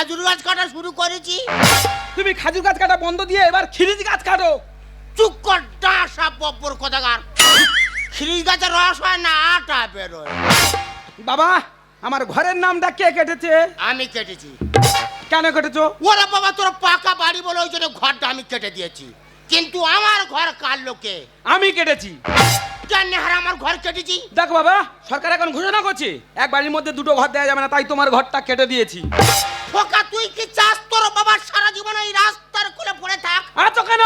খাজুর গাছ কাটা শুরু করেছি। তুমি খাজুর গাছ কাটা বন্ধ দিয়ে এবার খিরিজ গাছ কাটো। চুপ কর ডাঁসা বব্বর কথাকার। খিরিজ গাছের রস হয় না আটা বেরোয়। বাবা আমার ঘরের নামটা কে কেটেছে? আমি কেটেছি। কেন কেটেছো? ওরা বাবা তোর পাকা বাড়ি বলে ওই জন্য ঘরটা আমি কেটে দিয়েছি। কিন্তু আমার ঘর কার লোকে? আমি কেটেছি। কেন হার আমার ঘর কেটেছি? দেখো বাবা সরকার এখন ঘোষণা করছে এক বাড়ির মধ্যে দুটো ঘর দেওয়া যাবে না তাই তোমার ঘরটা কেটে দিয়েছি। খোকা তুই কি চাস তোর বাবার সারা জীবন এই রাস্তার কুলে পড়ে থাক? আছো কেন?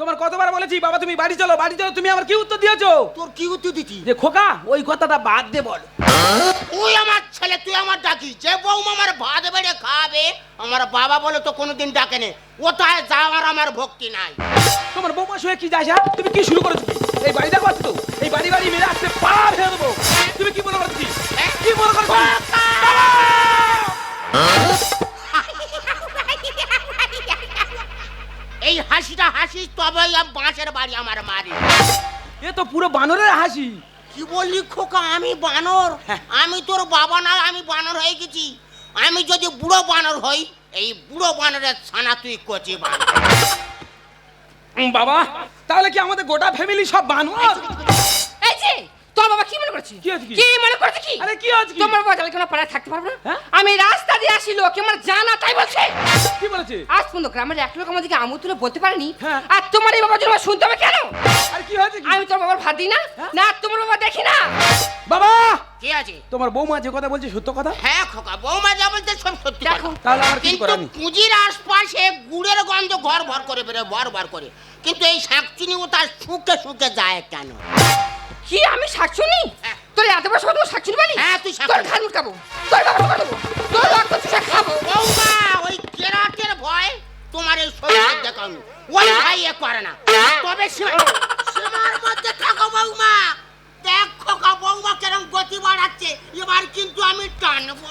তোমার কতবার বলেছি বাবা তুমি বাড়ি চলো বাড়ি চলো তুমি আমার কি উত্তর দিয়েছ? তোর কি উত্তর দিতি? যে খোকা ওই কথাটা বাদ দে বল। তুই আমার ছেলে তুই আমার ডাকি যে বৌমা আমার ভাত বেড়ে খাবে আমার বাবা বলে তো কোনোদিন ডাকে নে ওটায় যাওয়ার আমার ভক্তি নাই। তোমার বৌমা শুয়ে কি যাস হ্যাঁ? তুমি কি শুরু করেছ? এই বাড়িটা করছ তো? এই বাড়ি বাড়ি মেরে আসতে পা ফেলে দেবো। তুমি কি মনে করছি কি মনে করছ এই হাসিটা হাসিস তবেই আম বাঁশের বাড়ি আমার মারি এ তো পুরো বানরের হাসি কি বললি খোকা আমি বানর হ্যাঁ। আমি তোর বাবা না আমি বানর হয়ে গেছি আমি যদি বুড়ো বানর হই এই বুড়ো বানরের ছানা তুই কচি বাবা তাহলে কি আমাদের গোটা ফ্যামিলি সব বানর এই যে তোর বাবা কি মনে করছি? কি হয়েছে কি? কি মনে করছে কি? আরে কি কি? তোমার বাবা তাহলে কেন পাড়ায় থাকতে পারবে না? হ্যাঁ? আমি রাস্তা দিয়ে আসি লোক আমার জানা তাই বলছে। কি বলেছে? আজ পর্যন্ত গ্রামের এক লোক আমাদেরকে আমু তুলে বলতে পারেনি। হ্যাঁ। আর তোমার এই বাবার জন্য আমার শুনতে হবে কেন? আর কি হয়েছে কি? আমি তোর বাবার ভাত দিই না হ্যাঁ? না তোমার বাবা দেখি না। বাবা! কি আছে? তোমার বৌমা যে কথা বলছে সত্য কথা? হ্যাঁ খোকা বৌমা যা বলতে সব সত্যি দেখো। কথা। তাহলে আমার কিছু কিন্তু করার নেই। পুঁজির আশপাশে গুড়ের গন্ধ ঘর ভর করে বেরো ভর ভর করে। কিন্তু এই শাকচুনি ও তার শুকে শুকে যায় কেন? কি আমি শাকচুনি হ্যাঁ। তোর এত বড় সব শাকচুনি বানি হ্যাঁ, তুই। তোর ঘাড় মুটকাবো তোর বাবা দেবো তোর রক্ত চুষে খাব। বৌমা ওই কেরাটের ভয় তোমার এই শরীর দেখানো ওই ভাই এ করে না। তবে সীমা- সীমার মধ্যে থাকো বৌমা। দেখ খোকা বৌমা কেরম গতি বাড়াচ্ছে। এবার কিন্তু আমি টানবো।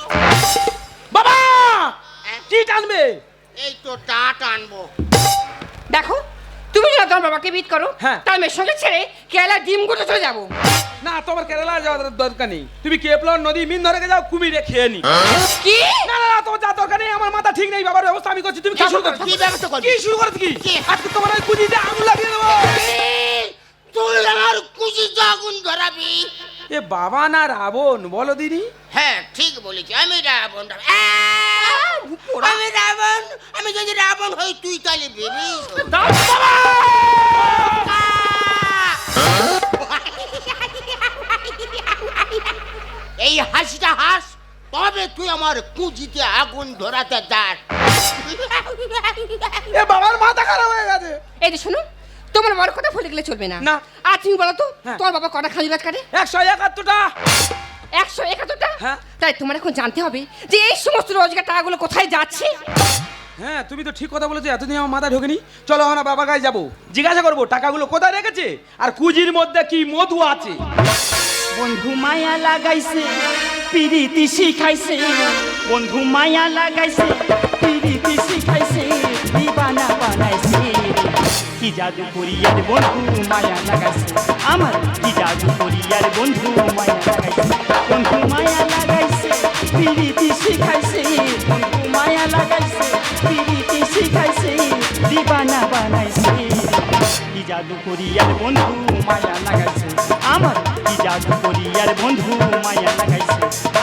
বাবা! হ্যাঁ? কি টানবে? এই তো টা টানবো। দেখো তুমি যদি তোমার বাবাকে বিট করো হ্যাঁ। তার মেয়ের সঙ্গে ছেড়ে কেরালা ডিম গুঁড়ো চলে যাব। না তোমার কেরালা যাওয়ার দরকার নেই। তুমি কেপলন নদী মিন ধরে যাও কুমিরে খেয়ে নি কি? না না তোমার যা দরকার নেই আমার মাথা ঠিক নেই বাবার ব্যবস্থা আমি করছি। তুমি কি শুরু করছ? কি ব্যবস্থা করবি? কি শুরু করছ কি? আজকে তোমার ওই কুজিতে আগুন লাগিয়ে দেবো। তুই আমার খুশিতে আগুন ধরাবি। এ বাবা না রাবণ বলো দিদি। হ্যাঁ ঠিক বলেছি আমি রাবণ। রাবণ। আহ! আমি রাবণ আমি যদি রাবণ হই তুই তাহলে ভেবি এই হাসিটা হাস তবে তুই আমার কুজিতে আগুন ধরাতে যাস এ বাবার মাথা খারাপ হয়ে গেছে। এই যে শোনো তোমার বাবার কথা ভুলে গেলে চলবে না। না। আর তুমি বলো তো হ্যাঁ। তোমার বাবা কটা খাজুর গাছ কাটে? একশো একাত্তরটা। একশো একাত্তরটা? হ্যাঁ। তাই তোমার এখন জানতে হবে যে এই সমস্ত রোজগার টাকাগুলো কোথায় যাচ্ছে? হ্যাঁ তুমি তো ঠিক কথা বলেছ এতদিন আমার মাথা ঢোকেনি। চলো আমরা বাবা গায়ে যাব। জিজ্ঞাসা করব টাকাগুলো কোথায় রেখেছে? আর কুজির মধ্যে কি মধু আছে? বন্ধু মায়া লাগাইছে পিরিতি শিখাইছে। বন্ধু মায়া লাগাইছে পিরিতি শিখাইছে দিবানা বানাইছে। কি জাদু করিয়ার বন্ধু মায়া লাগাইছে? আমার কি জাদু করিয়ার বন্ধু মায়া জাদু করিয়ার বন্ধু, মায়া লাগাইছে। আমার কি জাদু করিয়ার বন্ধু, মায়া লাগাইছে।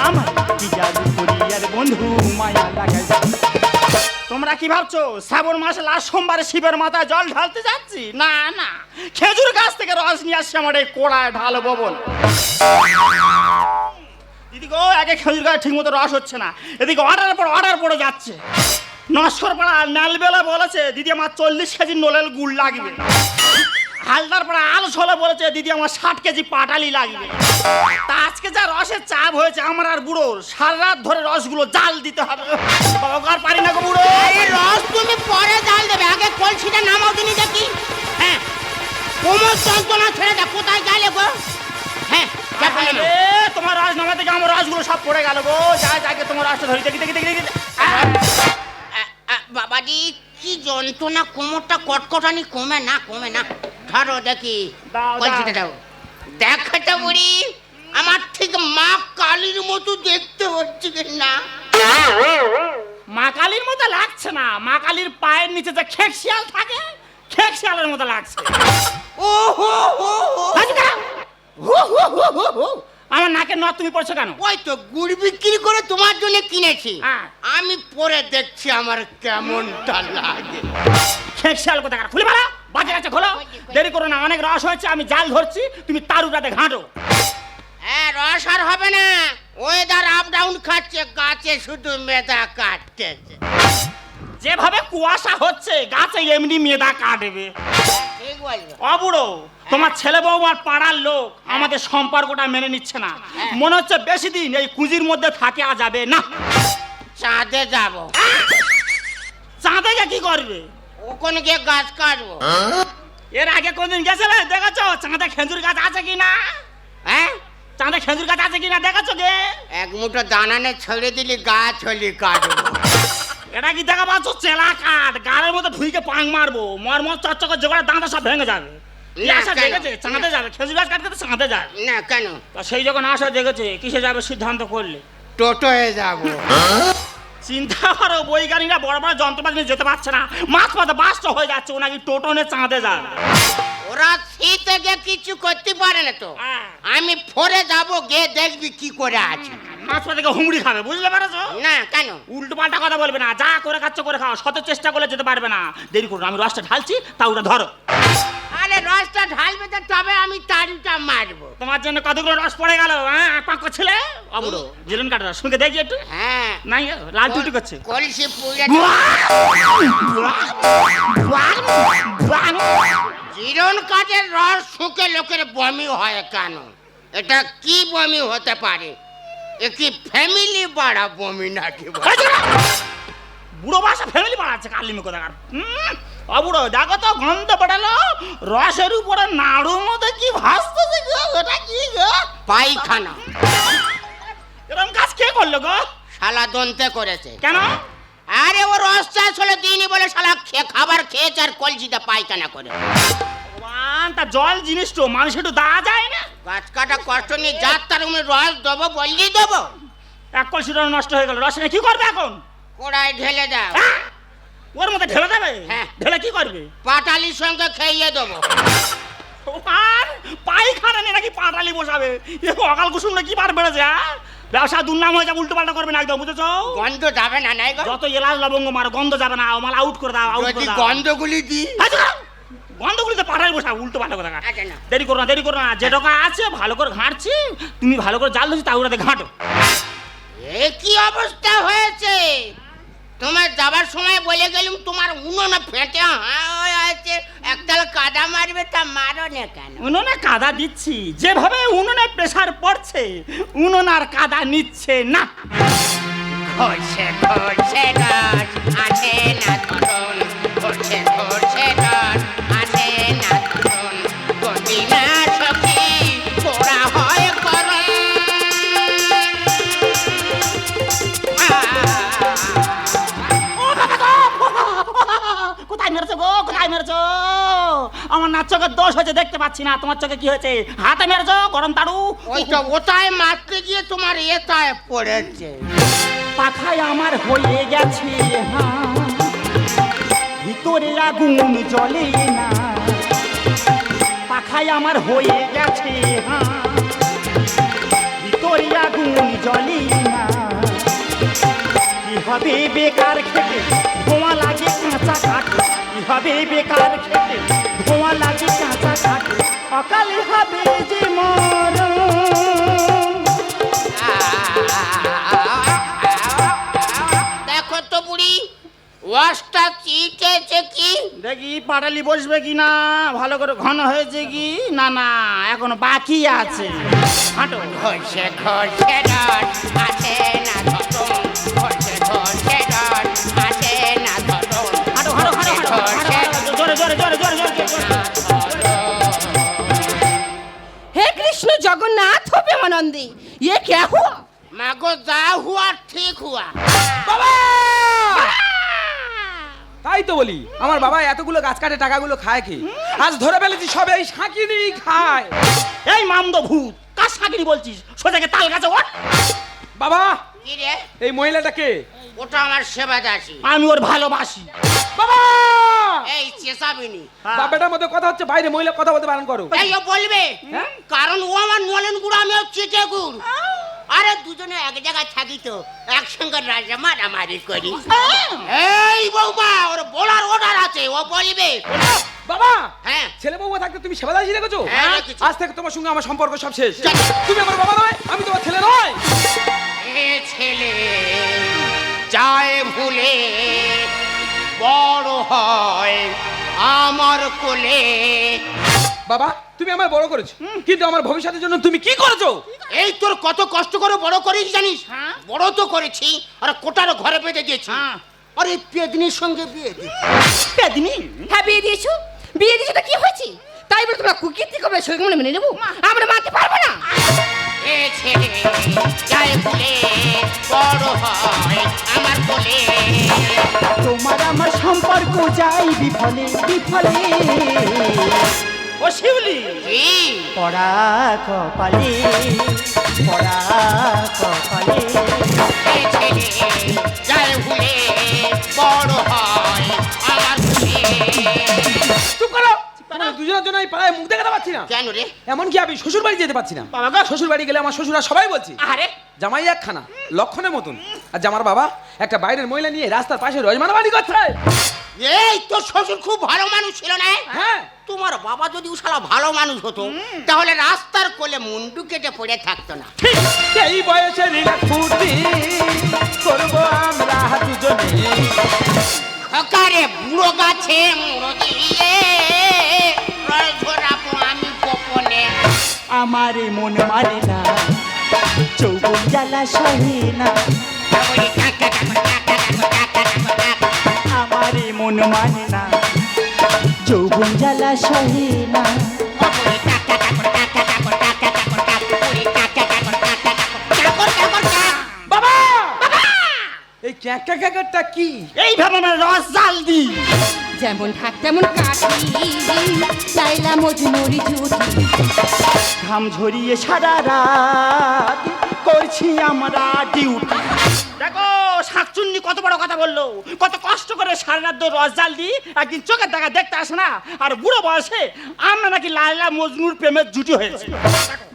আমার কি জাদু করিয়ার বন্ধু, মায়া লাগাইছে। তোমরা কি ভাবছ, শ্রাবণ মাসে লাস্ট সোমবারে শিবের মাথায় জল ঢালতে যাচ্ছি? না না। খেজুর গাছ থেকে রস নিয়ে আসছে আমার এই কোড়ায় ঢালবো বল দিদি গো আগে খেজুর গাছ ঠিক মতো রস হচ্ছে না। এদিকে অর্ডার পর অর্ডার পড়ে যাচ্ছে। নস্কর পাড়া নালবেলা বলেছে, দিদি, আমার চল্লিশ কেজি নোলেল গুড় লাগবে। হালদার পরে আলু ছোলে বলেছে দিদি আমার ষাট কেজি পাটালি লাগবে। তা আজকে যা রসের চাপ হয়েছে আমার আর বুড়ো সারা রাত ধরে রসগুলো জাল দিতে হবে। আর পারি না গো বুড়ো। এই রস তুমি পরে জাল দেবে আগে কলসিটা নামাও দিনি দেখি। হ্যাঁ কোমর যন্ত্রণা ছেড়ে দে কোথায় গেলে গো? হ্যাঁ। তোমার রস নামা থেকে আমার রসগুলো সব পড়ে গেল গো। যা যাকে তোমার রসটা ধরি দেখি দেখি দেখি দেখি বাবাজি কি যন্ত্রণা কোমরটা কটকটানি কমে না কমে না। ধরো দেখি কলসিটা দাও। তো আমার ঠিক মা কালীর মতো দেখতে হচ্ছে না? মা কালীর মতো লাগছে না। মা কালীর পায়ের নিচে যে খেক শিয়াল থাকে খেক শিয়ালের মতো লাগছে। ও হো হো হো। হু, হু, হু, হু, হু। আমার নাকের নথ তুমি পড়ছো কেন? ওই তো গুড় বিক্রি করে তোমার জন্য কিনেছি। হ্যাঁ। আমি পরে দেখছি আমার কেমনটা লাগে। কোথাকার খুলে পারা বাজে গেছে খোলো। দেরি করো না অনেক রস হয়েছে আমি জাল ধরছি তুমি তার তারুটাতে ঘাঁটো। হ্যাঁ রস আর হবে না। ওয়েদার আপ ডাউন খাচ্ছে গাছে শুধু মেদা কাটতেছে। যেভাবে কুয়াশা হচ্ছে গাছে এমনি মেদা কাটবে। ঠিক অবুড়ো। তোমার ছেলে বউ আর পাড়ার লোক আমাদের সম্পর্কটা মেনে নিচ্ছে না। মনে হচ্ছে বেশি দিন এই কুজির মধ্যে থাকে আর যাবে না। চাঁদে যাব। চাঁদে গিয়ে কি করবে? ওখানে গিয়ে গাছ কাটবো। এর আগে কোনদিন গেছিলে? দেখেছ? চাঁদে খেজুর গাছ আছে কি না হ্যাঁ? চাঁদে খেজুর গাছ আছে কি না দেখেছ গে? এক মুঠো দানানে ছেড়ে দিলি গাছ হলি কাটবো। এটা কি দেখা পাচ্ছ? চেলা কাঠ। গাড়ের মধ্যে ঢুইকে পাং মারবো। মর মর চচ্চকে জোগাড়ে দাঁতা সব ভেঙে যাবে। না, আশা দেখেছে? চাঁদে যাবে। খেজুর গাছ কাটতে চাঁদে যায়। না কেন? তা সেই যখন আশা দেখেছে? কিসে যাবে সিদ্ধান্ত করলে? টোটোয় যাব। চিন্তা করো বৈজ্ঞানিকরা বড় বড় যন্ত্রপাতি নিয়ে যেতে পারছে না। মাছ পথে বাস্ত হয়ে যাচ্ছে ও নাকি টোটো নিয়ে চাঁদে যাবে ওরা শীতে গিয়ে কিছু করতে পারে না তো। হ্যাঁ। আমি ফোরে যাব গিয়ে দেখবি কি করে আছে। মাছ পথে হুমড়ি খাবে বুঝলে পারছ? না কেন? উল্টো পাল্টা কথা বলবে না। যা করে খাচ্ছ করে খাও। শত চেষ্টা করলে যেতে পারবে না। দেরি করুন আমি রসটা ঢালছি তা ওটা ধরো। আরে রসটা ঢালবে তো তবে আমি তাড়িটা মারবো। তোমার জন্য কতগুলো রস পড়ে গেল হ্যাঁ? পাক ছেলে। অবুড়ো জিরন কাটা রস। শুনকে দেখি একটু। হ্যাঁ। নাই লাল টুটি করছে। কলসি পুড়ে জিরন কাঠের রস শুকে লোকের বমি হয় কেন? এটা কি বমি হতে পারে? এ কি ফ্যামিলি বাড়া বমি নাকি বুড়ো? বাসা ফ্যামিলি বাড়াচ্ছে কালিমি কোথাকার হুম, অবুড়ো দেখো তো গন্ধ পড়ালো রসের উপরে নাড়ুর মধ্যে কি ভাসতেছে গো ওটা কি গো? পায়খানা। এরকম কাজ কে করল গো? শালা দন্তে করেছে। কেন? আরে ও রস চাষ হলে দিনই বলে শালা খেয়ে খাবার খেয়েছে আর কলসিতে পায়খানা করে। তা জল জিনিস তো মানুষ একটু দেওয়া যায় না? গাছ কাটা কষ্ট নিয়ে যার তার রস দেবো বললি দেবো? এক কলসি রস নষ্ট হয়ে গেল রস কি করবে এখন? কোড়ায় ঢেলে দাও। হ্যাঁ? ওর মধ্যে ঢেলে দেবে? হ্যাঁ। ঢেলে কি করবে? পাটালির সঙ্গে খাইয়ে দেবো। আর পায়খানা নিয়ে নাকি পাটালি বসাবে? এ অকাল কুসুম না কি বার বেড়েছে হ্যাঁ? ব্যবসা দুর্নাম হয়ে যাবে উল্টো পাল্টা করবে না একদম বুঝেছ? গন্ধ যাবে না নাই যত এলাচ লবঙ্গ মারো গন্ধ যাবে না মাল আউট করে দাও আউট করে দাও। গন্ধগুলি দিই। আচ্ছা, গন্ধগুলিতে পাঠাই বসা উল্টো পাল্টা না। দেরি করো না দেরি করো না যে টাকা আছে ভালো করে ঘাঁটছি তুমি ভালো করে জাল ধরছি তাগুলাতে ঘাঁটো। এ কি অবস্থা হয়েছে? তোমার যাবার সময় বলে গেলুম তোমার উনুনে ফেটে হ্যাঁ আছে। একতাল কাদা মারবে তা মারো না কেন? উনুনে কাদা দিচ্ছি যেভাবে উনুনে প্রেসার পড়ছে উনুন আর কাদা নিচ্ছে না। ঘষে ঘষে ঘষ আছে না আমার নাচ চোখের দোষ হয়েছে দেখতে পাচ্ছি না। তোমার চোখে কি হয়েছে? হাতে মেরেছো গরম তাড়ু? ওই তো ওটায় মারতে গিয়ে তোমার এটায় পড়েছে। পাখায় আমার হয়ে গেছে হ্যাঁ। ভিতরে আগুন জ্বলে না। পাখায় আমার হয়ে গেছে হ্যাঁ। ভিতরে আগুন জ্বলে না। কি হবে বেকার খেতে? ধোঁয়া লাগে কাঁচা কাঠ হবে বেকার খেতে। ধোঁয়া লাগে কাঁচা কাঠ অকালে হবে যে মরণ। দেখো তো বুড়ি ওয়াশটা চিটেছে কি? দেখি পাটালি বসবে কি না? ভালো করে ঘন হয়েছে কি? না না এখনও বাকি আছে। হাঁটো। ঘষে ঘষে আছে না। कृष्ण जगन्नाथ प्रेमानंदी ये क्या हुआ মাগো যা হুয়া ঠিক হুয়া তাই তো বলি আমার বাবা এতগুলো গাছ কাটে টাকাগুলো খায় কি আজ ধরে ফেলেছি সবে এই সাঁকি দিয়েই খায় এই মামদ ভূত কার কার শাকিনি বলছিস সোজাকে তাল গাছে ওঠ বাবা কি রে এই মহিলাটাকে ওটা আমার সেবা দাসী। আমি ওর ভালোবাসি। বাবা! এই চেঁচাবিনি। হ্যাঁ। বাবাটার মধ্যে কথা হচ্ছে বাইরে মহিলা কথা বলতে বারণ করো। এই ও বলবে হ্যাঁ? কারণ ও আমার নলেন গুড় আমি চিটে গুড় আরে দুজনে এক জায়গায় থাকি তো একসঙ্গে রাজা মারামারি করি। এই বৌমা ওর বলার অর্ডার আছে ও বলবে। বাবা! হ্যাঁ। ছেলে বউমা থাকতে তুমি সেবা দাসী রেখেছো? হ্যাঁ, রেখেছি। আজ থেকে তোমার সঙ্গে আমার সম্পর্ক সব শেষ। তুমি আমার বাবা নয় আমি তোমার ছেলে নয়। ছেলে যায় ভুলে বড় হয় আমার কোলে। বাবা তুমি আমার বড় করেছ। কিন্তু আমার ভবিষ্যতের জন্য তুমি কি করেছ? এই তোর কত কষ্ট করে বড় করিস জানিস? হ্যাঁ। বড় তো করেছি আর কোটার ঘরে বেঁধে দিয়েছি। হ্যাঁ। আর এই পেদনির সঙ্গে বিয়ে দিই পেদিনি? হ্যাঁ বিয়ে দিয়েছ? বিয়ে দিয়েছ তো কি হয়েছে? তাই বলে তোমরা কুকীর্তি করবে সঙ্গে মনে মেনে নেব? আমরা মানতে পারব না। এ ছেলে যায় ভুলে বড় হয় আমার কোলে তোমার আমার সম্পর্ক যাই বিফলে বিফলে। ও শিউলি। পড়া কপালে পড়া কপালে। এ ছেলে যায় ভুলে বড় হয় আমার কোলে চুপ করো। দুজনের জন্য এই পাড়ায় মুখ দেখাতে পারছি না। কেন রে? এমনকি আমি শ্বশুর বাড়ি যেতে না। বাবা শ্বশুর বাড়ি গেলে আমার শ্বশুরা সবাই বলছে আরে জামাই একখানা লক্ষণের মতন। আর জামার বাবা একটা বাইরের মহিলা নিয়ে রাস্তার পাশে রজমানা বাড়ি করছে। এই তোর শ্বশুর খুব ভালো মানুষ ছিল না হ্যাঁ? তোমার বাবা যদি শালা ভালো মানুষ হতো তাহলে রাস্তার কোলে মুন্ডু কেটে পড়ে থাকতো না। এই বয়সে রিলা ফুটি করব আমরা দুজনে খকারে বুড়ো গাছে মুড়ো দিয়ে ঝোরাবো আমি গোপনে আমার মন মানে না চৌবন জ্বালা সহে না। আমার মন মানে না যৌবন জ্বালা সহে না ক্যাকারটা কি? এইভাবে আমার রস জাল দি। যেমন থাক তেমন কাটি। লাইলা মজনুরি জুটি। ঘাম ঝরিয়ে সারা রাত করছি আমরা ডিউটি। দেখো শাকচুন্নি কত বড় কথা বলল? কত কষ্ট করে সারা রাত রস জাল দিই একদিন চোখের দেখা দেখতে আসে না? আর বুড়ো বয়সে আমরা নাকি লাইলা মজনুর প্রেমের জুটি হয়েছে।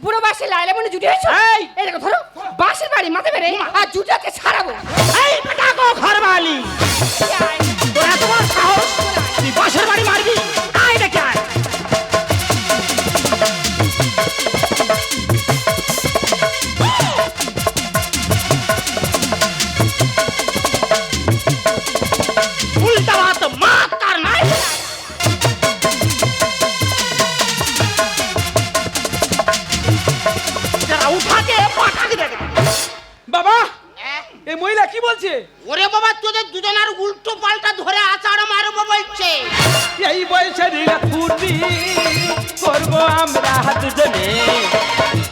বুড়ো বয়সে লাইলা মনে জুটি হয়েছে? এই! এই দেখো ধরো বাসের বাড়ি মাথা মেরে আর জুটাকে ছাড়াবো। এই বেটা গো ঘর বালি তোর সাহস? তুই বাসের বাড়ি মারবি? দুজনে।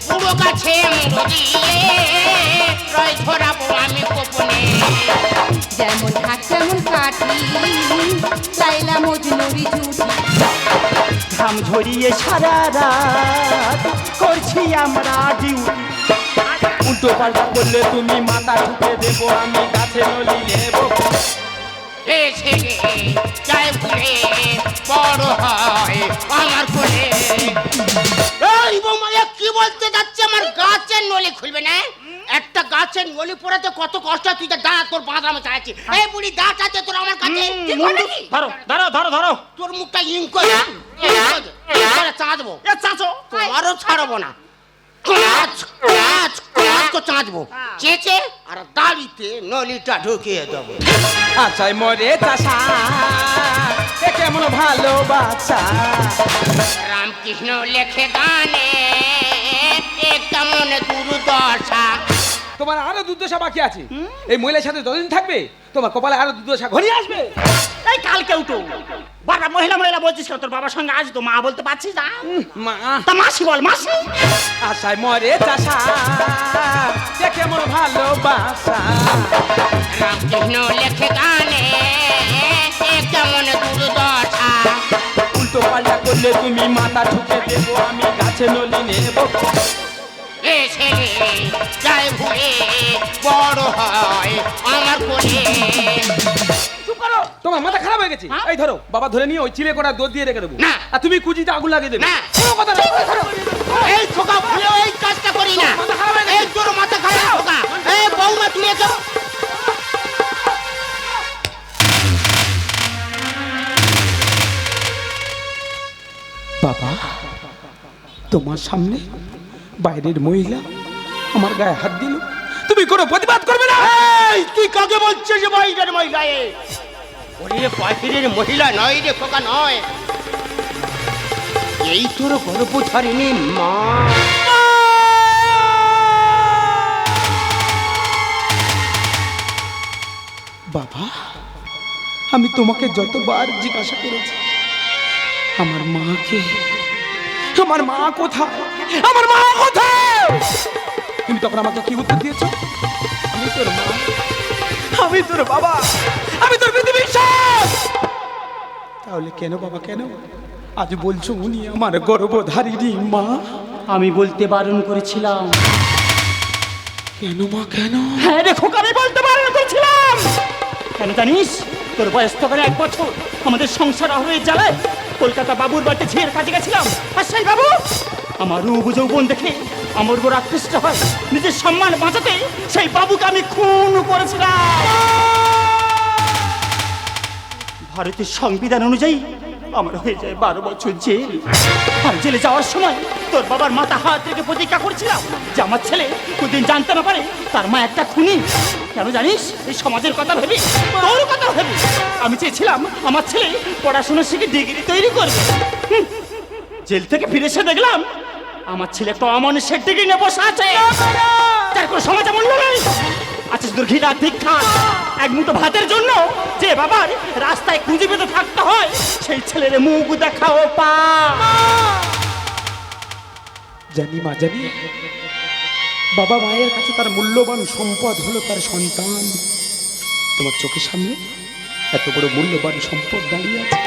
পুরো দিয়ে রয় ঝোরাবো আমি গোপনে। যেমন থাক তেমন কাঠি লাইলা মজনুরি জুটি ঘাম ঝরিয়ে সারা রাত করছি আমরা ডিউটি। উল্টো পাল্টা করলে তুমি মাথা ঠুকে দেবো আমি গাছে নলি নেব। বড় হয় আমার কোলে। এই বৌমা কি বলতে যাচ্ছে? আমার গাছের নলি খুলবে না একটা গাছের নলি পড়াতে কত কষ্ট তুই তো দাঁত তোর বাঁধামে চাইছি। এই বুড়ি দাঁত আছে তোর আমার কাছে? ধরো ধরো ধরো ধরো। তোর মুখটা ইং করে চাঁদবো। এ চাচো তোমারও ছাড়বো না। কাঁচ কাঁচ কাঁচ তো চাঁদবো। চেঁচে আর দাড়িতে নলিটা ঢুকিয়ে দেবো। আচ্ছা মরে চাষা। এ কেমন ভালোবাসা। রামকৃষ্ণ লেখে গানে কেমন দুর্দশা। তোমার আরও দুর্দশা বাকি আছে। এই মহিলার সাথে যতদিন থাকবে তোমার কপালে আরও দুর্দশা ঘনিয়ে আসবে। এই কালকে উঠো। বাবা মহিলা মহিলা বলছিস তোর বাবার সঙ্গে আজ তো মা বলতে পারছিস না। মা। তা মাসি বল মাসি। আশায় মরে চাষা এ কেমন ভালোবাসা। রামকৃষ্ণ লেখে গানে কেমন দুর্দশা? উল্টো পাল্টা করলে তুমি মাথা ঠুকে দেবো আমি গাছে নলি নেব। যায় ভরে বড় হয় আমার কোলে। তোমার মাথা খারাপ হয়ে গেছে। হ্যাঁ? এই ধরো বাবা ধরে নিয়ে ওই চিলে করা দুধ দিয়ে রেখে দেবো। না। আর তুমি কুজিতে আগুন লাগিয়ে দেবে। না। কোনো কথা না। এই খোকা ভুলেও এই কাজটা করি না। মাথা খারাপ হয়ে গেছে। এই তোর মাথা খারাপ খোকা তোমার সামনে। বাইরের মহিলা আমার গায়ে হাত দিল। তুমি কোনো প্রতিবাদ করবে না। এই তুই কাকে বলছিস যে বাইরের মহিলা এ ওরে বাইরের মহিলা নয় রে খোকা নয়। এই তোর গর্ভধারিণী মা। বাবা আমি তোমাকে যতবার জিজ্ঞাসা করেছি আমার মাকে আমার মা কোথায়? আমার মা কোথায়? তুমি তখন আমাকে কি উত্তর দিয়েছ? আমি তোর মা। আমি তোর বাবা। আমি তোর পৃথিবী বিশ্বাস তাহলে কেন বাবা কেন? আজ বলছো উনি আমার গর্ভধারিণী মা। আমি বলতে বারণ করেছিলাম। কেন মা কেন? হ্যাঁ রে খোকা আমি বলতে বারণ করেছিলাম। কেন জানিস? তোর বয়স তখন এক বছর। আমাদের সংসার হয়ে জ্বালায় কলকাতা বাবুর বাড়িতে ঝিয়ের কাজে গেছিলাম। আর সেই বাবু আমার রূপ যৌবন দেখে আমার উপর আকৃষ্ট হয়। নিজের সম্মান বাঁচাতে সেই বাবুকে আমি খুন করেছিলাম। ভারতের সংবিধান অনুযায়ী আমার হয়ে যায় বারো বছর জেল। আর জেলে যাওয়ার সময় তোর বাবার মাথা হাত থেকে প্রতিজ্ঞা করছিলাম যে আমার ছেলে কোনদিন জানতে না পারে তার মা একটা খুনি। কেন জানিস? এই সমাজের কথা ভেবে তোর কথা ভেবে আমি চেয়েছিলাম আমার ছেলে পড়াশোনা শিখে ডিগ্রি তৈরি করবে। জেল থেকে ফিরে এসে দেখলাম আমার ছেলে একটা অমানুষের ডিগ্রি নিয়ে বসে আছে। তার কোনো সমাজে মূল্য নেই। আচ্ছা শুধু ঘৃণা দীক্ষা এক মুঠো ভাতের জন্য যে বাবার রাস্তায় খুঁজে পেতে থাকতে হয় সেই ছেলের মুখ দেখাও পা। জানি মা জানি। বাবা মায়ের কাছে তার মূল্যবান সম্পদ হলো তার সন্তান। তোমার চোখের সামনে এত বড় মূল্যবান সম্পদ দাঁড়িয়ে আছে।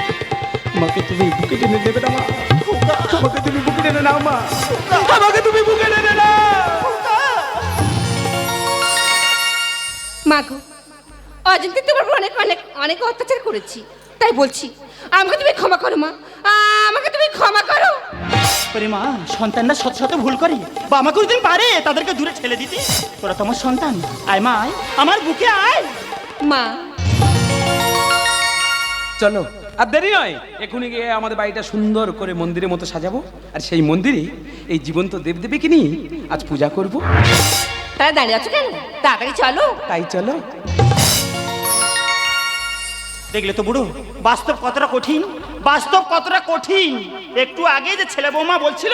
আমাকে তুমি বুকে টেনে দেবে না মা। আমাকে তুমি বুকে টেনে নাও মা। আমাকে তুমি বুকে টেনে নাও। মাগো অজন্তে তোমার উপর অনেক অনেক অনেক অত্যাচার করেছি। তাই বলছি আমাকে তুমি ক্ষমা করো মা। আমাকে তুমি ক্ষমা করো। করে মা সন্তানরা শত শত ভুল করে। বা আমাকে কোনোদিন পারে তাদেরকে দূরে ঠেলে দিতে? তোরা তোমার সন্তান। আয় মা আয়। আমার বুকে আয়। মা। চলো। আর দেরি নয়। এখনই গিয়ে আমাদের বাড়িটা সুন্দর করে মন্দিরের মতো সাজাবো। আর সেই মন্দিরে এই জীবন্ত দেবদেবীকে নিয়ে আজ পূজা করব। তারা দাঁড়িয়ে আছো কেন? তাড়াতাড়ি চলো। তাই চলো। দেখলে তো বুড়ো। বাস্তব কতটা কঠিন? বাস্তব কতটা কঠিন? একটু আগে যে ছেলে বৌমা বলছিল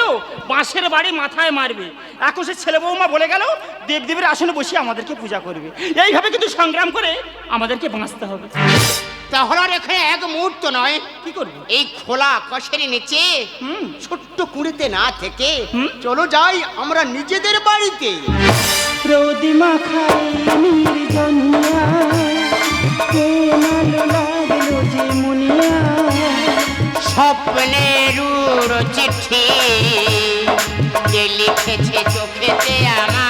বাঁশের বাড়ি মাথায় মারবে। এখন সে ছেলে বৌমা বলে গেল দেবদেবীর আসনে বসে আমাদেরকে পূজা করবে। এইভাবে কিন্তু সংগ্রাম করে আমাদেরকে বাঁচতে হবে। তাহলে আর এখানে এক মুহূর্ত নয়। কি করব? এই খোলা আকাশের নিচে হুম। ছোট্ট কুড়িতে না থেকে হুম? চলো যাই আমরা নিজেদের বাড়িতে। প্রদিমা খাই নির্জনিয়া স্বপ্নের চিঠি যে লিখেছে চোখেতে আমার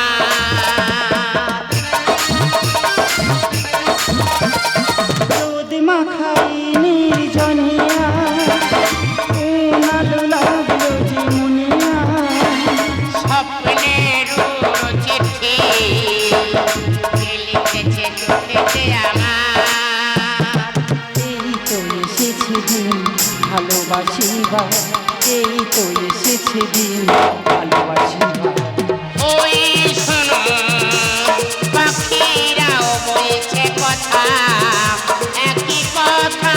ভালোবাসিবা এই তো এসেছে দিন ভালোবাসিবা ওই শোনো পাখিরাও বলছে কথা একই কথা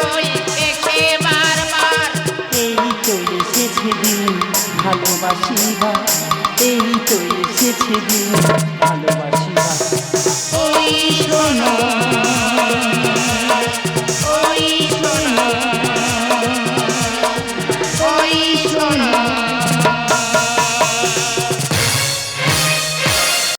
বলছে বারবার। এই তো এসেছে দিন ভালোবাসিবা এই তো এসেছে দিন ভালোবাসিবা ওই শোনো